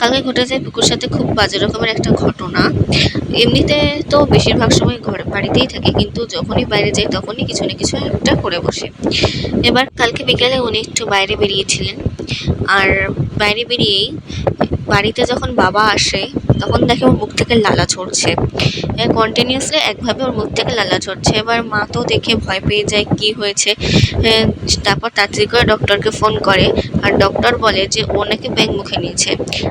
কালকে ঘটে যায় বুকুর সাথে খুব বাজে রকমের একটা ঘটনা। এমনিতে তো বেশিরভাগ সময় ঘরে বাড়িতেই থাকে, কিন্তু যখনই বাইরে যাই তখনই কিছু না কিছু একটা করে বসে। এবার কালকে বিকেলে উনি একটু বাইরে বেরিয়েছিলেন। আর বাইরে বেরিয়েই বাড়িতে যখন বাবা আসে তখন দেখে ওর মুখ থেকে লালা ঝরছে। কন্টিনিউসলি একভাবে ওর মুখ থেকে লালা ঝরছে। এবার মা তো দেখে ভয় পেয়ে যায় কি হয়েছে। তারপর তাড়াতাড়ি করে ডক্টরকে ফোন করে আর ডক্টর বলে যে ও নাকি ব্যাং মুখে নিয়েছে।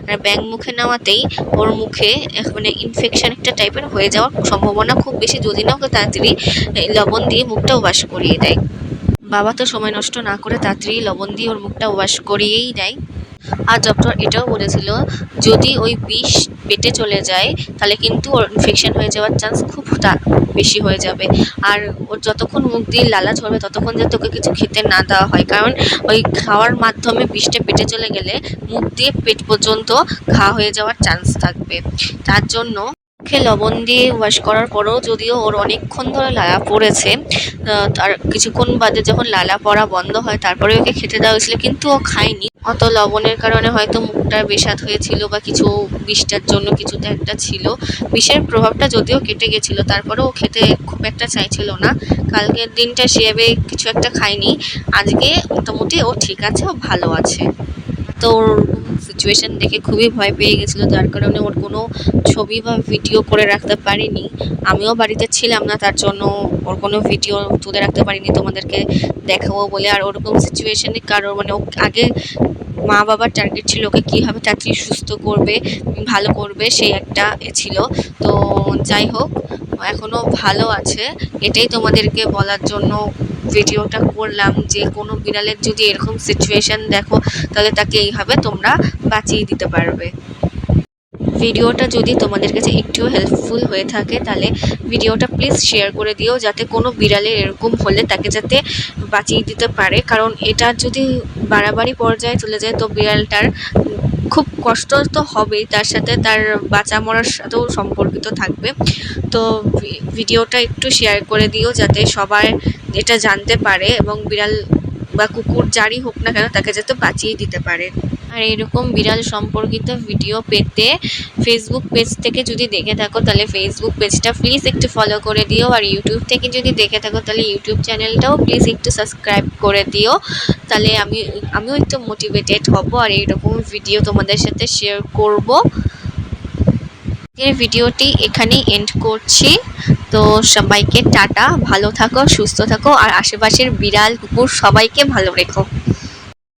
আর ব্যাং মুখে নেওয়াতেই ওর মুখে মানে ইনফেকশন একটা টাইপের হয়ে যাওয়ার সম্ভাবনা খুব বেশি। যদি না ওকে তাড়াতাড়ি লবণ দিয়ে মুখটা ওয়াশ করিয়ে দেয়। বাবা তো সময় নষ্ট না করে তাড়াতাড়ি লবণ দিয়ে ওর মুখটা ওয়াশ করিয়েই দেয়। আর ডক্টর এটাও বলেছিল, যদি ওই বিষ পেটে চলে যায়, তাহলে কিন্তু ওর ইনফেকশন হয়ে যাওয়ার চান্স খুব বেশি হয়ে যাবে। আর ওর যতক্ষণ মুখ দিয়ে লালা ঝরবে, ততক্ষণ যাতে ওকে কিছু খেতে না দেওয়া হয়। কারণ ওই খাওয়ার মাধ্যমে বিষটা পেটে চলে গেলে মুখ দিয়ে পেট পর্যন্ত ঘা হয়ে যাওয়ার চান্স থাকবে। তার জন্য মুখে লবণ দিয়ে ওয়াশ করার পরেও যদিও ওর অনেকক্ষণ ধরে লালা পড়েছে তার কিছুক্ষণ বাদে যখন লালা পড়া বন্ধ হয়, তারপরে ওকে খেতে দেওয়া হয়েছিল, কিন্তু ও খায়নি। অত লবণের কারণে হয়তো মুখটা বেসাদ হয়েছিল বা কিছু বিষটার জন্য কিছুতে একটা ছিল। বিষের প্রভাবটা যদিও কেটে গেছিল, তারপরেও ও খেতে খুব একটা চাইছিল না। কালকের দিনটা সেভাবে কিছু একটা খায়নি। আজকে মোটামুটি ও ঠিক আছে, ও ভালো আছে। তো সিচুয়েশন দেখে খুবই ভয় পেয়ে গেছিল, যার কারণে ওর কোনো ছবি বা ভিডিও করে রাখতে পারিনি। আমিও বাড়িতে ছিলাম না, তার জন্য ওর কোনো ভিডিও তুলে রাখতে পারিনি, তোমাদেরকে দেখাবো বলে। আর ওরকম সিচুয়েশনে কারোর মানে ও আগে মা বাবার টার্গেট ছিল ওকে কীভাবে তাড়াতাড়ি সুস্থ করবে, ভালো করবে, সেই একটা ছিল। তো যাই হোক এখনও ভালো আছে, এটাই তোমাদেরকে বলার জন্য ভিডিওটা করলাম যে কোনো বিড়ালের যদি এরকম সিচুয়েশন দেখো, তাহলে তাকে এইভাবে তোমরা বাঁচিয়ে দিতে পারবে। ভিডিওটা যদি তোমাদের কাছে একটু হেল্পফুল হয়ে থাকে, তাহলে ভিডিওটা প্লিজ শেয়ার করে দিও, যাতে কোনো বিড়ালের এরকম হলে তাকে যাতে বাঁচিয়ে দিতে পারে। কারণ এটা যদি বাড়াবাড়ি পর্যায়ে চলে যায়, তো বিড়ালটার খুব কষ্ট তো হবেই, তার সাথে তার বাঁচা মরার সাথেও সম্পর্কিত থাকবে। তো ভিডিওটা একটু শেয়ার করে দিও যাতে সবাই এটা জানতে পারে এবং বিড়াল বা কুকুর যারই হোক না কেন তাকে যাতে বাঁচিয়ে দিতে পারে। আর এরকম বিড়াল সম্পর্কিত ভিডিও পেতে ফেসবুক পেজ থেকে যদি দেখে থাকো, তাহলে ফেসবুক পেজটা প্লিজ একটু ফলো করে দিও। আর ইউটিউব থেকে যদি দেখে থাকো, তাহলে ইউটিউব চ্যানেলটাও প্লিজ একটু সাবস্ক্রাইব করে দিও। তাহলে আমি, আমিও একটু মোটিভেটেড হব আর এইরকম ভিডিও তোমাদের সাথে শেয়ার করব। আজকের ভিডিওটি এখানেই এন্ড করছি। তো সবাইকে টাটা, ভালো থাকো, সুস্থ থাকো, আর আশেপাশের বিড়াল কুকুর সবাইকে ভালো রেখো।